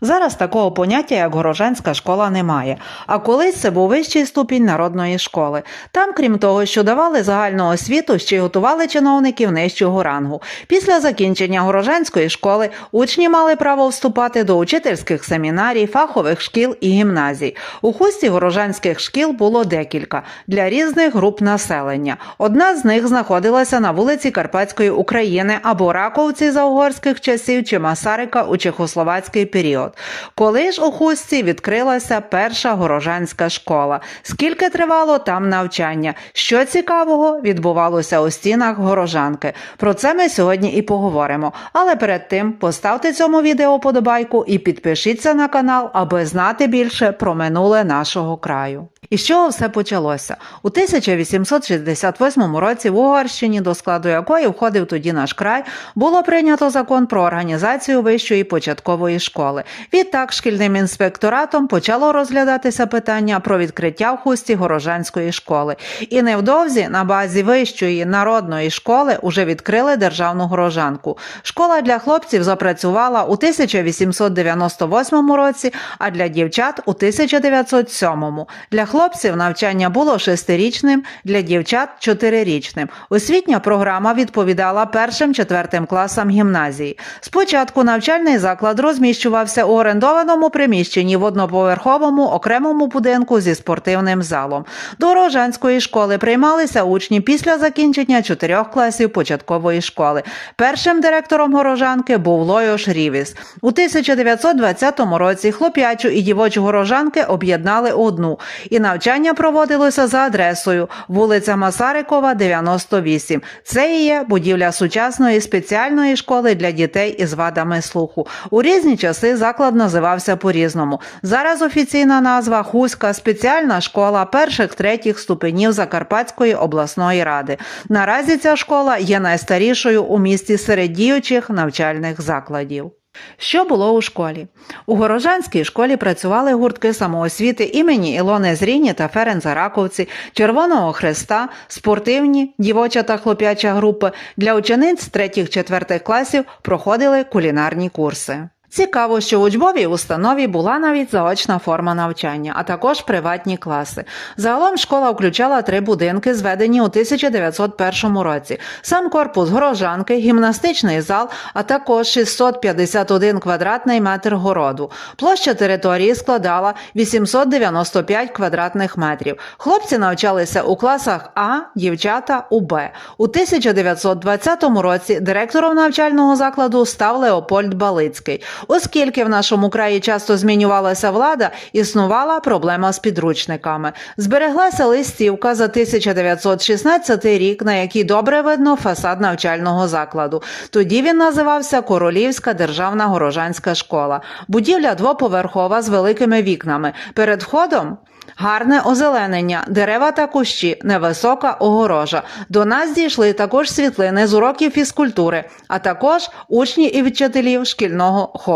Зараз такого поняття, як горожанська школа, немає. А колись це був вищий ступінь народної школи. Там, крім того, що давали загальну освіту, ще й готували чиновників нижчого рангу. Після закінчення горожанської школи учні мали право вступати до учительських семінарій, фахових шкіл і гімназій. У хусті горожанських шкіл було декілька для різних груп населення. Одна з них знаходилася на вулиці Карпатської України або Раковці за угорських часів чи Масарика у чехословацький період. Коли ж у хусті відкрилася перша горожанська школа. Скільки тривало там навчання? Що цікавого відбувалося у стінах горожанки? Про це ми сьогодні і поговоримо. Але перед тим поставте цьому відео подобайку і підпишіться на канал, аби знати більше про минуле нашого краю. І з чого все почалося? У 1868 році в Угорщині, до складу якої входив тоді наш край, було прийнято закон про організацію вищої початкової школи. Відтак шкільним інспекторатом почало розглядатися питання про відкриття в хусті горожанської школи. І невдовзі на базі вищої народної школи уже відкрили державну горожанку. Школа для хлопців запрацювала у 1898 році, а для дівчат у 1907. Для хлопців навчання було шестирічним, для дівчат чотирирічним. Освітня програма відповідала першим четвертим класам гімназії. Спочатку навчальний заклад розміщувався у орендованому приміщенні в одноповерховому окремому будинку зі спортивним залом. До Рожанської школи приймалися учні після закінчення чотирьох класів початкової школи. Першим директором горожанки був Лойош Рівіс. У 1920 році хлоп'ячу і дівочу горожанки об'єднали одну, і навчання проводилося за адресою вулиця Масарикова, 98. Це і є будівля сучасної спеціальної школи для дітей із вадами слуху. У різні часи заклад називався по-різному. Зараз офіційна назва Хуська спеціальна школа перших третіх ступенів Закарпатської обласної ради. Наразі ця школа є найстарішою у місті серед діючих навчальних закладів. Що було у школі? У Горожанській школі працювали гуртки самоосвіти імені Ілони Зріні та Ференца Раковці, Червоного Хреста, спортивні, дівоча та хлоп'яча групи. Для учениць третіх-четвертих класів проходили кулінарні курси. Цікаво, що в учбовій установі була навіть заочна форма навчання, а також приватні класи. Загалом школа включала три будинки, зведені у 1901 році: сам корпус горожанки, гімнастичний зал, а також 651 квадратний метр городу. Площа території складала 895 квадратних метрів. Хлопці навчалися у класах А, дівчата у Б. У 1920 році директором навчального закладу став Леопольд Балицький. Оскільки в нашому краї часто змінювалася влада, існувала проблема з підручниками. Збереглася листівка за 1916 рік, на якій добре видно фасад навчального закладу. Тоді він називався Королівська державна горожанська школа. Будівля двоповерхова з великими вікнами. Перед входом Гарне озеленення, дерева та кущі, невисока огорожа. До нас дійшли також світлини з уроків фізкультури, а також учні і вчителів шкільного хору.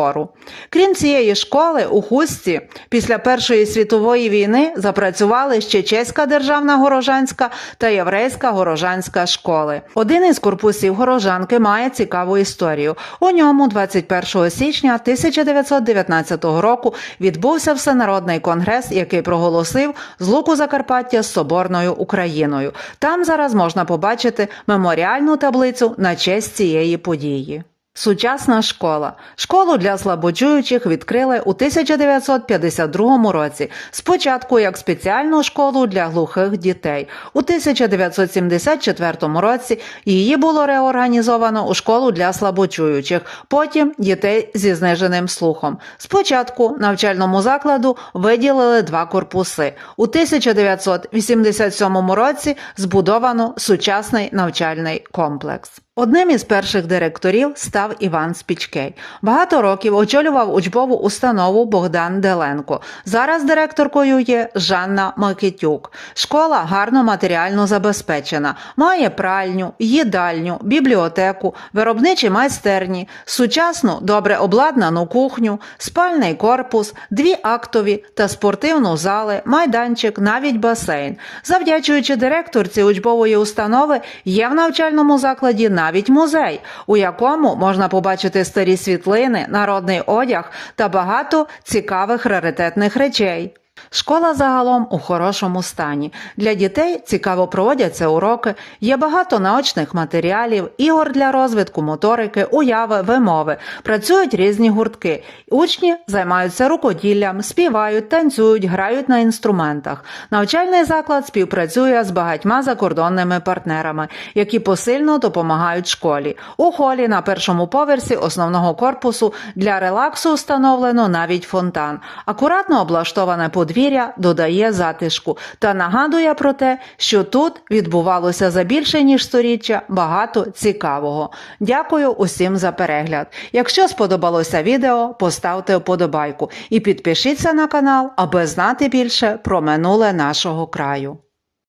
Крім цієї школи, у хусті після Першої світової війни запрацювали ще чеська державна горожанська та єврейська горожанська школи. Один із корпусів горожанки має цікаву історію. У ньому 21 січня 1919 року відбувся всенародний конгрес, який проголосив злуку Закарпаття з Соборною Україною. Там зараз можна побачити меморіальну таблицю на честь цієї події. Сучасна школа. Школу для слабочуючих відкрили у 1952 році. Спочатку як спеціальну школу для глухих дітей. У 1974 році її було реорганізовано у школу для слабочуючих, потім дітей зі зниженим слухом. Спочатку навчальному закладу виділили два корпуси. У 1987 році збудовано сучасний навчальний комплекс. Одним із перших директорів став Іван Спічкей. Багато років очолював учбову установу Богдан Деленко. Зараз директоркою є Жанна Микитюк. Школа гарно матеріально забезпечена, має пральню, їдальню, бібліотеку, виробничі майстерні, сучасну добре обладнану кухню, спальний корпус, дві актові та спортивну зали, майданчик, навіть басейн. Завдячуючи директорці учбової установи, є в навчальному закладі навіть музей, у якому можна побачити старі світлини, народний одяг та багато цікавих раритетних речей. Школа загалом у хорошому стані. Для дітей цікаво проводяться уроки, є багато наочних матеріалів, ігор для розвитку моторики, уяви, вимови. Працюють різні гуртки. Учні займаються рукоділлям, співають, танцюють, грають на інструментах. Навчальний заклад співпрацює з багатьма закордонними партнерами, які посильно допомагають школі. У холі на першому поверсі основного корпусу для релаксу встановлено навіть фонтан. Акуратно облаштоване подвір'я додає затишку та нагадує про те, що тут відбувалося за більше ніж сторіччя багато цікавого. Дякую усім за перегляд. Якщо сподобалося відео, поставте вподобайку і підпишіться на канал, аби знати більше про минуле нашого краю.